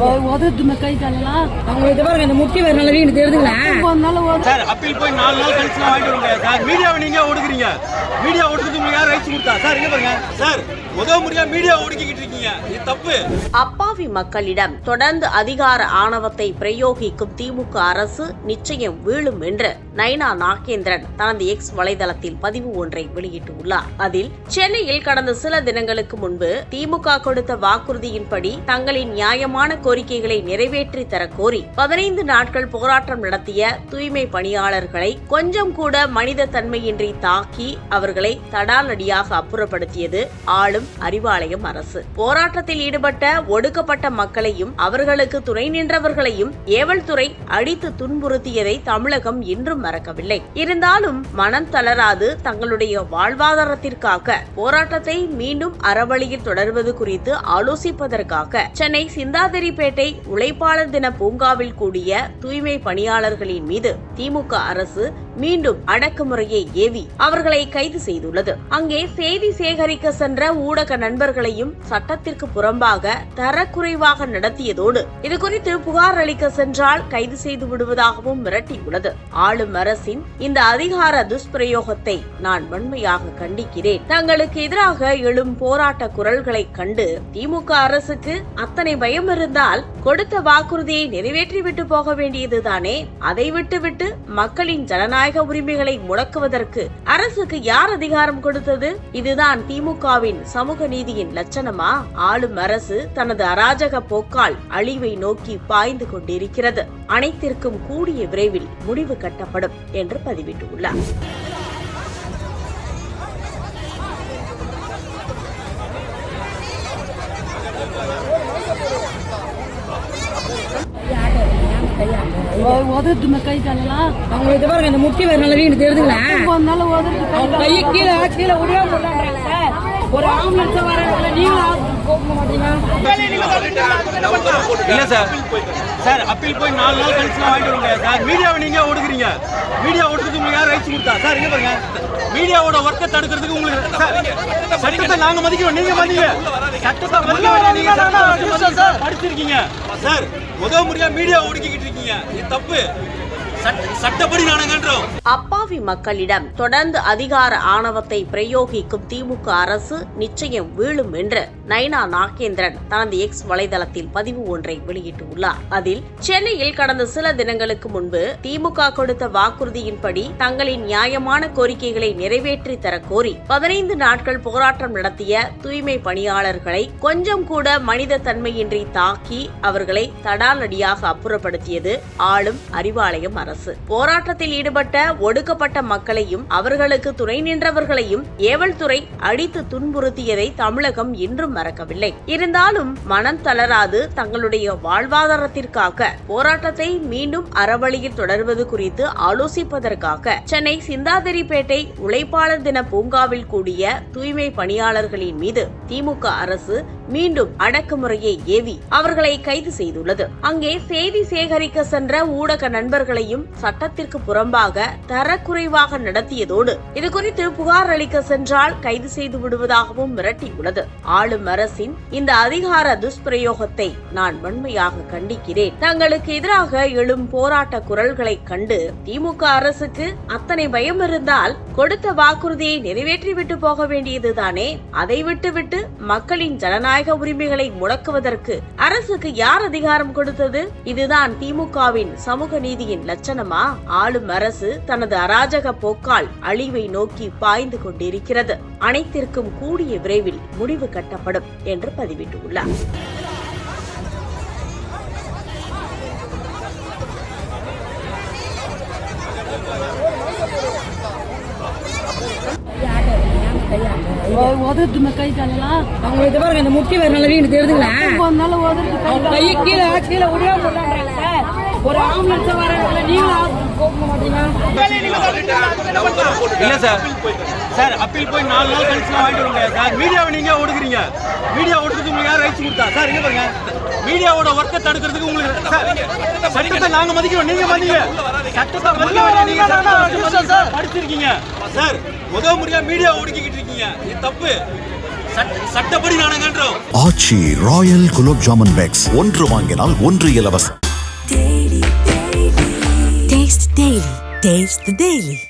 உதட்டுமே கை காலெல்லாம் அவங்க இது பாருங்க இந்த முட்டி வேற நல்லா வீடு தெரியுதுங்களா? போனாலும் உதட்டு சார் அப்பீல் போய் நாலு நாள் கழிச்சு தான் வாங்கிட்டு வருங்க சார் மீடியாவை நீங்க ஒடுக்குறீங்க. மீடியா ஒடுக்குறது உங்களுக்கு யார் ரைட்ஸ் கொடுத்தா? சார் இங்க பாருங்க. சார் உதவ முடியா மீடியா ஒடுக்கிக்கிட்டு இருக்கீங்க. இது தப்பு. அப்பாவி மக்களிடம் தொடர்ந்து அதிகார ஆணவத்தை பிரயோகிக்கும் திமுக அரசு நிச்சயம் வீழும் என்று நைனா நாகேந்திரன் தனது எக்ஸ் வலைதளத்தில் பதிவு ஒன்றை வெளியிட்டுள்ளார். அதில் சென்னையில் கடந்த சில தினங்களுக்கு முன்பு திமுக கொடுத்த வாக்குறுதியின்படி தங்களின் நியாயமான கோரிக்கைகளை நிறைவேற்றி தர கோரி பதினைந்து நாட்கள் போராட்டம் நடத்திய தூய்மை பணியாளர்களை கொஞ்சம் கூட மனித தன்மையின்றி தாக்கி அவர்களை தடாலடியாக அப்புறப்படுத்தியது ஆளும் அறிவாலயம் அரசு. போராட்டத்தில் ஈடுபட்ட ஒடுக்கப்பட்ட மக்களையும் அவர்களுக்கு துணை நின்றவர்களையும் ஏவல்துறை அடித்து துன்புறுத்தியதை தமிழகம் இன்றும் மறக்கவில்லை. இருந்தாலும் மனம் தளராது தங்களுடைய வாழ்வாதாரத்திற்காக போராட்டத்தை மீண்டும் அறவழியில் தொடர்வது குறித்து ஆலோசிப்பதற்காக சென்னை ராணிப்பேட்டை உழைப்பாளர் தின பூங்காவில் கூடிய தூய்மை பணியாளர்களின் மீது திமுக அரசு மீண்டும் அடக்குமுறையை ஏவி அவர்களை கைது செய்துள்ளது. அங்கே செய்தி சேகரிக்க சென்ற ஊடக நண்பர்களையும் சட்டத்திற்கு புறம்பாக தரக்குறைவாக நடத்தியதோடு இதுகுறித்து புகார் அளிக்க சென்றால் கைது செய்து விடுவதாகவும் மிரட்டியுள்ளது. ஆளும் அரசின் இந்த அதிகார துஷ்பிரயோகத்தை நான் வன்மையாக கண்டிக்கிறேன். தங்களுக்கு எதிராக எழும் போராட்ட குரல்களை கண்டு திமுக அரசுக்கு அத்தனை பயம் இருந்தால் கொடுத்த வாக்குறுதியை நிறைவேற்றிவிட்டு போக வேண்டியதுதானே? அதை விட்டுவிட்டு மக்களின் ஜனநாயக உரிமைகளை முடக்குவதற்கு அரசுக்கு யார் அதிகாரம் கொடுத்தது? இதுதான் திமுகவின் சமூக நீதியின் லட்சணமா? ஆளும் அரசு தனது அராஜக போக்கால் அழிவை நோக்கி பாய்ந்து கொண்டிருக்கிறது. அனைத்திற்கும் கூடிய விரைவில் முடிவு கட்டப்படும் என்று பதிவிட்டுள்ளார். உதட்டுமே கை காலெல்லாம் அவங்க இது பாருங்க இந்த முட்டி வேற நல்லா வீடு தெரியுதுங்களா கையை கீழே கீழே விடவே முடியல ஒரு ஆம்புலன்ஸ் வர நீங்களும் போக மாட்டீங்க. இல்ல சார். சார் அப்பீல் போய் நாலு நாள் கழிச்சு வாங்கிட்டு வருங்க சார் மீடியாவை நீங்க ஒடுக்குறீங்க. மீடியா ஒடுக்குறது உங்களுக்கு யார் ரைட்ஸ் கொடுத்தா? சார் இங்க பாருங்க. மீடியாவோட ஒர்க்கை தடுக்கிறதுக்கு உங்களுக்கு சார், சட்டத்தை நாங்க மதிக்கிறோம். நீங்க மதிங்க. சட்டத்தை மதிக்க படிச்சிருக்கீங்க. சார் உதவ முடியா மீடியா ஒடுக்கிக்கிட்டு இருக்கீங்க. இது தப்பு. அப்பாவி மக்களிடம் தொடர்ந்து அதிகார ஆணவத்தை பிரயோகிக்கும் திமுக அரசு நிச்சயம் வீழும் என்று நைனா நாகேந்திரன் தனது எக்ஸ் வலைதளத்தில் பதிவு ஒன்றை வெளியிட்டுள்ளார். அதில் சென்னையில் கடந்த சில தினங்களுக்கு முன்பு திமுக கொடுத்த வாக்குறுதியின்படி தங்களின் நியாயமான கோரிக்கைகளை நிறைவேற்றி தர கோரி பதினைந்து நாட்கள் போராட்டம் நடத்திய தூய்மை பணியாளர்களை கொஞ்சம் கூட மனித தன்மையின்றி தாக்கி அவர்களை தடாலடியாக அப்புறப்படுத்தியது ஆளும் அறிவாலயம் அரசு. போராட்டத்தில் ஈடுபட்ட ஒடுக்கப்பட்ட மக்களையும் அவர்களுக்கு துணை நின்றவர்களையும் ஏவல் துறை அடித்து துன்புறுத்தியதை தமிழகம் இன்றும் மறக்கவில்லை. இருந்தாலும் மனம் தளராது தங்களுடைய வாழ்வாதாரத்திற்காக. போராட்டத்தை மீண்டும் அறவழியில் தொடர்வது குறித்து ஆலோசிப்பதற்காக. சென்னை சிந்தாதிரிப்பேட்டை உழைப்பாளர் தின பூங்காவில் கூடிய தூய்மை பணியாளர்களின் மீது திமுக அரசு மீண்டும் அடக்குமுறையை ஏவி அவர்களை கைது செய்துள்ளது. அங்கே செய்தி சேகரிக்க சென்ற ஊடக நண்பர்களையும் சட்டத்திற்கு புறம்பாக தரக்குறைவாக நடத்தியதோடு இதுகுறித்து புகார் அளிக்க சென்றால் கைது செய்து விடுவதாகவும் மிரட்டியுள்ளது. ஆளும் அரசின் இந்த அதிகார துஷ்பிரயோகத்தை நான் வன்மையாக கண்டிக்கிறேன். தங்களுக்கு எதிராக எழும் போராட்ட குரல்களை கண்டு திமுக அரசுக்கு அத்தனை பயம் இருந்தால் கொடுத்த வாக்குறுதியை நிறைவேற்றிவிட்டு போக வேண்டியதுதானே? அதை விட்டுவிட்டு மக்களின் ஜனநாயக உரிமைகளை முடக்குவதற்கு அரசுக்கு யார் அதிகாரம் கொடுத்தது? இதுதான் திமுகவின் சமூக நீதியின் லட்சணமா? ஆளும் அரசு தனது அராஜக போக்கால் அழிவை நோக்கி பாய்ந்து கொண்டிருக்கிறது. அனைத்திற்கும் கூடிய விரைவில் முடிவு கட்டப்படும் என்று பதிவிட்டுள்ளார். உதட்டுமே கை காலெல்லாம் அவங்க இது பாருங்க இந்த முட்டி வேற கையை கீழே கீழே சார்? ஒரு ஆம்புலன்ஸ் வர நீங்களும் போக மாட்டீங்க இல்ல சார். சார் அப்பீல் போய் நாலு நாள் கழிச்சு வாங்கிட்டு வருங்க. சார் மீடியாவை நீங்க ஒடுக்குறீங்க? மீடியா ஒடுக்குறது உங்களுக்கு யார் ரைட்ஸ் கொடுத்தா? சார் இங்க பாருங்க. மீடியாவோட ஒர்க்கை தடுக்கிறதுக்கு உங்களுக்கு சார், சட்டத்தை நாங்க மதிக்கிறோம். நீங்க மதிங்க. படிச்சிருக்கீங்க. சார் முடியா மீடியா ஒடுக்கிக்கிட்டு இருக்கீங்க. இது தப்பு. சட்ட- சட்டப்படி நாடகன்றோம் ஆச்சி ராயல் குலோப் ஜாமுன் பேக்ஸ். ஒன்று வாங்கினால் ஒன்று இலவசம். Daily. Taste the Daily.